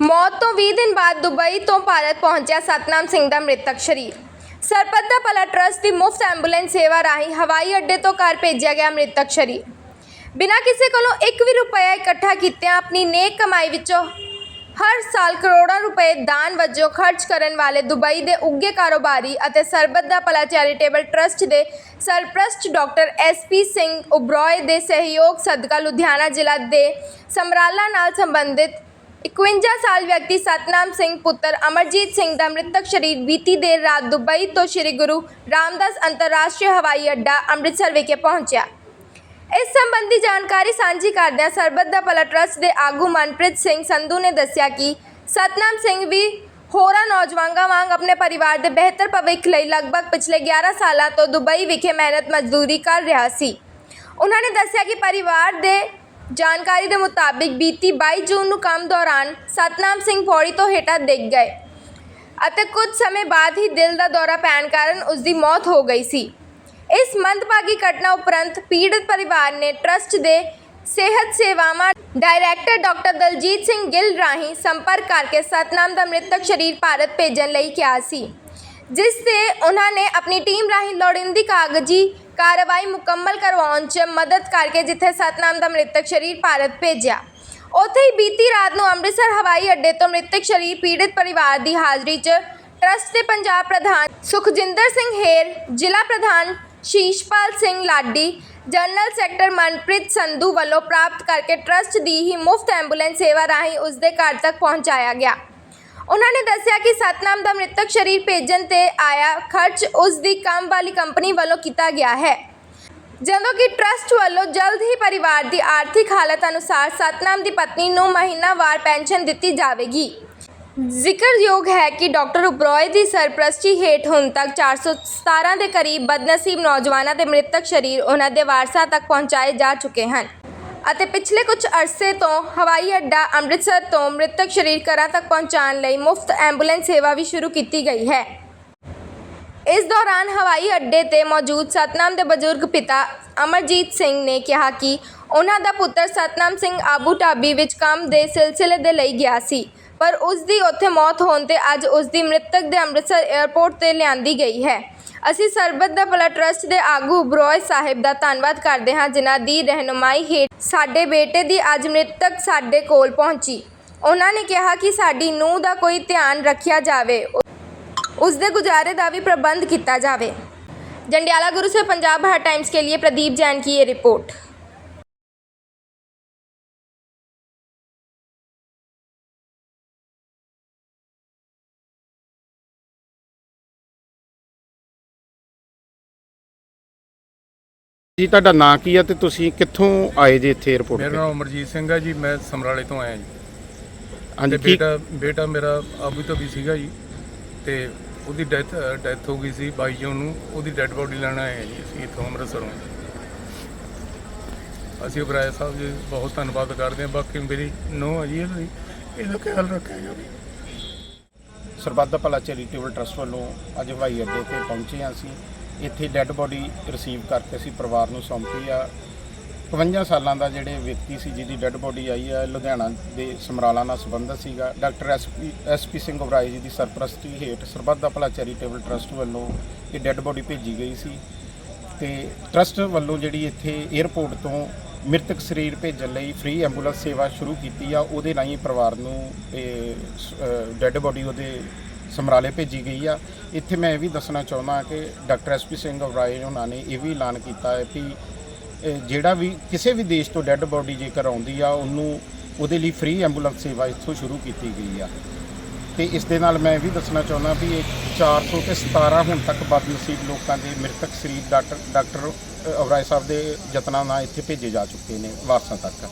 ਮੌਤ ਤੋਂ 20 ਦਿਨ ਬਾਅਦ ਦੁਬਈ ਤੋਂ ਭਾਰਤ ਪਹੁੰਚਿਆ ਸਤਨਾਮ ਸਿੰਘ ਦਾ ਮ੍ਰਿਤਕ ਸ਼ਰੀਰ। ਸਰਪਤ ਦਾ ਭਲਾ ਟਰਸਟ ਦੀ ਮੁਫਤ ਐਂਬੂਲੈਂਸ ਸੇਵਾ ਰਾਹੀਂ ਹਵਾਈ ਅੱਡੇ ਤੋਂ ਘਰ ਭੇਜਿਆ ਗਿਆ ਮ੍ਰਿਤਕ ਸ਼ਰੀਰ। ਬਿਨਾਂ ਕਿਸੇ ਕੋਲੋਂ ਇੱਕ ਵੀ ਰੁਪਇਆ ਇਕੱਠਾ ਕੀਤਿਆਂ ਆਪਣੀ ਨੇਕ ਕਮਾਈ ਵਿੱਚੋਂ ਹਰ ਸਾਲ ਕਰੋੜਾਂ ਰੁਪਏ ਦਾਨ ਵਜੋਂ ਖਰਚ ਕਰਨ ਵਾਲੇ ਦੁਬਈ ਦੇ ਉੱਗੇ ਕਾਰੋਬਾਰੀ ਅਤੇ ਸਰਬਤ ਦਾ ਭਲਾ ਚੈਰੀਟੇਬਲ ਟਰਸਟ ਦੇ ਸਰਪ੍ਰਸਤ doctor S P Singh Oberoi ਦੇ ਸਹਿਯੋਗ ਸਦਕਾ ਲੁਧਿਆਣਾ ਜ਼ਿਲ੍ਹਾ ਦੇ ਸਮਰਾਲਾ ਨਾਲ ਸੰਬੰਧਿਤ 51 ਸਾਲ ਵਿਅਕਤੀ ਸਤਨਾਮ ਸਿੰਘ ਪੁੱਤਰ ਅਮਰਜੀਤ ਸਿੰਘ ਦਾ ਮ੍ਰਿਤਕ ਸ਼ਰੀਰ ਬੀਤੀ ਦੇਰ ਰਾਤ ਦੁਬਈ ਤੋਂ ਸ੍ਰੀ ਗੁਰੂ ਰਾਮਦਾਸ ਅੰਤਰਰਾਸ਼ਟਰੀ ਹਵਾਈ ਅੱਡਾ ਅੰਮ੍ਰਿਤਸਰ ਵਿਖੇ ਪਹੁੰਚਿਆ। ਇਸ ਸੰਬੰਧੀ ਜਾਣਕਾਰੀ ਸਾਂਝੀ ਕਰਦਿਆਂ ਸਰਬਤ ਦਾ ਭਲਾ ਟਰਸਟ ਦੇ ਆਗੂ ਮਨਪ੍ਰੀਤ ਸਿੰਘ ਸੰਧੂ ਨੇ ਦੱਸਿਆ ਕਿ ਸਤਨਾਮ ਸਿੰਘ ਵੀ ਹੋਰਾਂ ਨੌਜਵਾਨਾਂ ਵਾਂਗ ਆਪਣੇ ਪਰਿਵਾਰ ਦੇ ਬਿਹਤਰ ਭਵਿੱਖ ਲਈ ਲਗਭਗ ਪਿਛਲੇ 11 ਸਾਲਾਂ ਤੋਂ ਦੁਬਈ ਵਿਖੇ ਮਿਹਨਤ ਮਜ਼ਦੂਰੀ ਕਰ ਰਿਹਾ ਸੀ। ਉਹਨਾਂ ਨੇ ਦੱਸਿਆ ਕਿ ਪਰਿਵਾਰ ਦੇ ਜਾਣਕਾਰੀ ਦੇ ਮੁਤਾਬਿਕ ਬੀਤੀ 22 ਜੂਨ ਨੂੰ ਕੰਮ ਦੌਰਾਨ ਸਤਨਾਮ ਸਿੰਘ ਪੌੜੀ ਤੋਂ ਹੇਠਾਂ ਡਿੱਗ ਗਏ ਅਤੇ ਕੁਝ ਸਮੇਂ ਬਾਅਦ ਹੀ ਦਿਲ ਦਾ ਦੌਰਾ ਪੈਣ ਕਾਰਨ ਉਸ ਦੀ ਮੌਤ ਹੋ ਗਈ ਸੀ। ਇਸ ਮੰਦਭਾਗੀ ਘਟਨਾ ਉਪਰੰਤ ਪੀੜਤ ਪਰਿਵਾਰ ਨੇ ਟਰਸਟ ਦੇ ਸਿਹਤ ਸੇਵਾਵਾਂ ਡਾਇਰੈਕਟਰ ਡਾਕਟਰ ਦਲਜੀਤ ਸਿੰਘ ਗਿੱਲ ਰਾਹੀਂ ਸੰਪਰਕ ਕਰਕੇ ਸਤਨਾਮ ਦਾ ਮ੍ਰਿਤਕ ਸ਼ਰੀਰ ਭਾਰਤ ਭੇਜਣ ਲਈ ਕਿਹਾ ਸੀ, ਜਿਸ ਤੇ ਉਹਨਾਂ ਨੇ ਆਪਣੀ ਟੀਮ ਰਾਹੀਂ ਲੋੜੀਂਦੀ ਕਾਗਜ਼ੀ ਕਾਰਵਾਈ ਮੁਕੰਮਲ ਕਰਵਾਉਣ 'ਚ ਮਦਦ ਕਰਕੇ ਜਿੱਥੇ ਸਤਨਾਮ ਦਾ ਮ੍ਰਿਤਕ ਸ਼ਰੀਰ ਭਾਰਤ ਭੇਜਿਆ। ਉੱਥੇ ਹੀ ਬੀਤੀ ਰਾਤ ਨੂੰ ਅੰਮ੍ਰਿਤਸਰ ਹਵਾਈ ਅੱਡੇ ਤੋਂ ਮ੍ਰਿਤਕ ਸ਼ਰੀਰ ਪੀੜਤ ਪਰਿਵਾਰ ਦੀ ਹਾਜ਼ਰੀ 'ਚ ਟਰਸਟ ਦੇ ਪੰਜਾਬ ਪ੍ਰਧਾਨ ਸੁਖਜਿੰਦਰ ਸਿੰਘ ਹੇਰ, ਜ਼ਿਲ੍ਹਾ ਪ੍ਰਧਾਨ ਸ਼ੀਸ਼ਪਾਲ ਸਿੰਘ ਲਾਡੀ, ਜਨਰਲ ਸੈਕਟਰ ਮਨਪ੍ਰੀਤ ਸੰਧੂ ਵੱਲੋਂ ਪ੍ਰਾਪਤ ਕਰਕੇ ਟਰਸਟ ਦੀ ਹੀ ਮੁਫਤ ਐਂਬੂਲੈਂਸ ਸੇਵਾ ਰਾਹੀਂ ਉਸ ਦੇ ਘਰ ਤੱਕ ਪਹੁੰਚਾਇਆ ਗਿਆ। ਉਹਨਾਂ ਨੇ ਦੱਸਿਆ ਕਿ ਸਤਨਾਮ ਦਾ ਮ੍ਰਿਤਕ ਸ਼ਰੀਰ ਭੇਜਣ ਤੇ ਆਇਆ ਖਰਚ ਉਸ ਦੀ ਕੰਮ ਵਾਲੀ ਕੰਪਨੀ ਵੱਲੋਂ ਕੀਤਾ ਗਿਆ ਹੈ। ਜਦੋਂ ਕਿ ਟਰਸਟ ਵੱਲੋਂ ਜਲਦ ਹੀ ਪਰਿਵਾਰ ਦੀ ਆਰਥਿਕ ਹਾਲਤ ਅਨੁਸਾਰ ਸਤਨਾਮ ਦੀ ਪਤਨੀ ਨੂੰ ਮਹੀਨਾਵਾਰ ਪੈਨਸ਼ਨ ਦਿੱਤੀ ਜਾਵੇਗੀ। ਜ਼ਿਕਰਯੋਗ ਹੈ ਕਿ ਡਾਕਟਰ ਉਬਰੋਏ ਦੀ ਸਰਪ੍ਰਸਤੀ ਹੇਠ ਹੁਣ ਤੱਕ 417 ਦੇ ਕਰੀਬ ਬਦਨਸੀਬ ਨੌਜਵਾਨਾਂ ਦੇ ਮ੍ਰਿਤਕ ਸ਼ਰੀਰ ਉਹਨਾਂ ਦੇ ਵਾਰਸਾਂ ਤੱਕ ਪਹੁੰਚਾਏ ਜਾ ਚੁੱਕੇ ਹਨ। ਅਤੇ ਪਿਛਲੇ ਕੁਝ ਅਰਸੇ ਤੋਂ ਹਵਾਈ ਅੱਡਾ ਅੰਮ੍ਰਿਤਸਰ ਤੋਂ ਮ੍ਰਿਤਕ ਸ਼ਰੀਰ ਘਰਾਂ ਤੱਕ ਪਹੁੰਚਾਉਣ ਲਈ ਮੁਫਤ ਐਂਬੂਲੈਂਸ ਸੇਵਾ ਵੀ ਸ਼ੁਰੂ ਕੀਤੀ ਗਈ ਹੈ। ਇਸ ਦੌਰਾਨ ਹਵਾਈ ਅੱਡੇ ਤੇ ਮੌਜੂਦ ਸਤਨਾਮ ਦੇ ਬਜ਼ੁਰਗ ਪਿਤਾ ਅਮਰਜੀਤ ਸਿੰਘ ਨੇ ਕਿਹਾ ਕਿ ਉਹਨਾਂ ਦਾ ਪੁੱਤਰ ਸਤਨਾਮ ਸਿੰਘ ਆਬੂ ਢਾਬੀ ਵਿੱਚ ਕੰਮ ਦੇ ਸਿਲਸਿਲੇ ਦੇ ਲਈ ਗਿਆ ਸੀ, ਪਰ ਉਸ ਦੀ ਉੱਥੇ ਮੌਤ ਹੋਣ ਤੇ ਅੱਜ ਉਸ ਦੀ ਮ੍ਰਿਤਕ ਦੇ ਅੰਮ੍ਰਿਤਸਰ 에ਅਰਪੋਰਟ ਤੇ ਲਿਆਂਦੀ ਗਈ ਹੈ। ਅਸੀਂ ਸਰਬਤ ਦਾ ਭਲਾ ਟਰਸਟ ਦੇ ਆਗੂ ਬਰੋਏ ਸਾਹਿਬ ਦਾ ਧੰਨਵਾਦ ਕਰਦੇ ਹਾਂ ਜਿਨ੍ਹਾਂ ਦੀ ਰਹਿਨੁਮਾਈ ਹੇਠ ਸਾਡੇ ਬੇਟੇ ਦੀ ਅੱਜ ਮ੍ਰਿਤਕ ਸਾਡੇ ਕੋਲ ਪਹੁੰਚੀ ਉਹਨਾਂ ਨੇ ਕਿਹਾ ਕਿ ਸਾਡੀ ਨੂੰਹ ਦਾ ਕੋਈ ਧਿਆਨ ਰੱਖਿਆ ਜਾਵੇ ਉਸ ਦੇ गुजारे ਦਾ ਵੀ ਪ੍ਰਬੰਧ ਕੀਤਾ ਜਾਵੇ जंडियाला गुरु से पंजाब हर टाइम्स के लिए प्रदीप जैन की ये रिपोर्ट ਜੀ ਤੁਹਾਡਾ ਨਾਂ ਕੀ ਹੈ ਤੇ ਤੁਸੀਂ ਕਿੱਥੋਂ ਆਏ ਜੇ ਇੱਥੇ 에어ਪੋਰਟ ਮੇਰਾ ਤੇ? ਨਾਮ ਅਮਰਜੀਤ ਸਿੰਘ ਹੈ ਜੀ ਮੈਂ ਸਮਰਾਲੇ ਤੋਂ ਆਇਆ ਜੀ। ਹਾਂਜੀ ਤੇ ਕੀ ਬੇਟਾ ਬੇਟਾ ਮੇਰਾ ਆਬੂ ਧਬੀ ਸੀਗਾ ਜੀ ਤੇ ਉਹਦੀ ਡੈਥ ਡੈਥ ਹੋ ਗਈ ਸੀ 22 ਜੂਨ ਨੂੰ ਉਹਦੀ ਡੈੱਡ ਬੋਡੀ ਲੈਣ ਆਏ ਹਾਂ ਜੀ ਅਸੀਂ ਇੱਥੋਂ ਅੰਮ੍ਰਿਤਸਰੋਂ। ਅਸੀਂ ਉਬਰਾਏ ਸਾਹਿਬ ਜੀ ਬਹੁਤ ਧੰਨਵਾਦ ਕਰਦੇ ਹਾਂ ਬਾਕੀ ਮੇਰੀ ਨੋ ਹੈ ਜੀ ਇਹਦੀ ਇਹਦਾ ਖਿਆਲ ਰੱਖਿਆ ਜਾਵੇ। ਸਰਬੱਤ ਦਾ ਭਲਾ ਚੈਰੀਟੇਬਲ ਟਰਸਟ ਵੱਲੋਂ ਅੱਜ ਹਵਾਈ ਅੱਡੇ ਤੇ ਪਹੁੰਚੇ ਹਾਂ ਅਸੀਂ। ਇੱਥੇ ਡੈੱਡ ਬੋਡੀ ਰਿਸੀਵ ਕਰਕੇ ਅਸੀਂ ਪਰਿਵਾਰ ਨੂੰ ਸੌਂਪੀ ਆ। 52 ਸਾਲਾਂ ਦਾ ਜਿਹੜੇ ਵਿਅਕਤੀ ਸੀ ਜਿਹਦੀ ਡੈੱਡ ਬੋਡੀ ਆਈ ਹੈ ਲੁਧਿਆਣਾ ਦੇ ਸਮਰਾਲਾ ਨਾਲ ਸੰਬੰਧਿਤ ਸੀਗਾ। Doctor S P S P Singh Oberoi ji ਦੀ ਸਰਪ੍ਰਸਤੀ ਹੇਠ ਸਰਬੱਤ ਦਾ ਭਲਾ ਚੈਰੀਟੇਬਲ ਟਰਸਟ ਵੱਲੋਂ ਇਹ ਡੈੱਡ ਬੋਡੀ ਭੇਜੀ ਗਈ ਸੀ। ਤੇ ਟਰਸਟ ਵੱਲੋਂ ਜਿਹੜੀ ਇੱਥੇ 에ਅਰਪੋਰਟ ਤੋਂ ਮ੍ਰਿਤਕ ਸਰੀਰ ਭੇਜਣ ਲਈ ਫ੍ਰੀ ਐਂਬੂਲੈਂਸ ਸੇਵਾ ਸ਼ੁਰੂ ਕੀਤੀ ਆ, ਉਹਦੇ ਰਾਹੀਂ ਪਰਿਵਾਰ ਨੂੰ ਡੈੱਡ ਬੋਡੀ ਉਹਦੇ ਸਮਰਾਲੇ ਭੇਜੀ ਗਈ ਆ। ਇੱਥੇ ਮੈਂ ਇਹ ਵੀ ਦੱਸਣਾ ਚਾਹੁੰਦਾ ਕਿ ਡਾਕਟਰ ਐਸਪੀ ਸਿੰਘ ਉਬਰਾਏ ਉਹਨਾਂ ਨੇ ਇਹ ਵੀ ਐਲਾਨ ਕੀਤਾ ਹੈ ਕਿ ਜਿਹੜਾ ਵੀ ਕਿਸੇ ਵੀ ਦੇਸ਼ ਤੋਂ ਡੈੱਡ ਬੋਡੀ ਜੇਕਰ ਆਉਂਦੀ ਆ, ਉਹਨੂੰ ਉਹਦੇ ਲਈ ਫ੍ਰੀ ਐਂਬੂਲੈਂਸ ਸੇਵਾ ਇੱਥੋਂ ਸ਼ੁਰੂ ਕੀਤੀ ਗਈ ਆ। ਤੇ ਇਸ ਦੇ ਨਾਲ ਮੈਂ ਇਹ ਵੀ ਦੱਸਣਾ ਚਾਹੁੰਦਾ ਵੀ ਇਹ 400 ਤੇ 17 ਹੁਣ ਤੱਕ ਬਦਨਸੀਬ ਲੋਕਾਂ ਦੇ ਮ੍ਰਿਤਕ ਸਰੀਰ ਡਾਕਟਰ ਡਾਕਟਰ ਅਵਰਾਏ ਸਾਹਿਬ ਦੇ ਯਤਨਾਂ ਨਾਲ ਇੱਥੇ ਭੇਜੇ ਜਾ ਚੁੱਕੇ ਨੇ ਵਾਰਸਾਂ ਤੱਕ।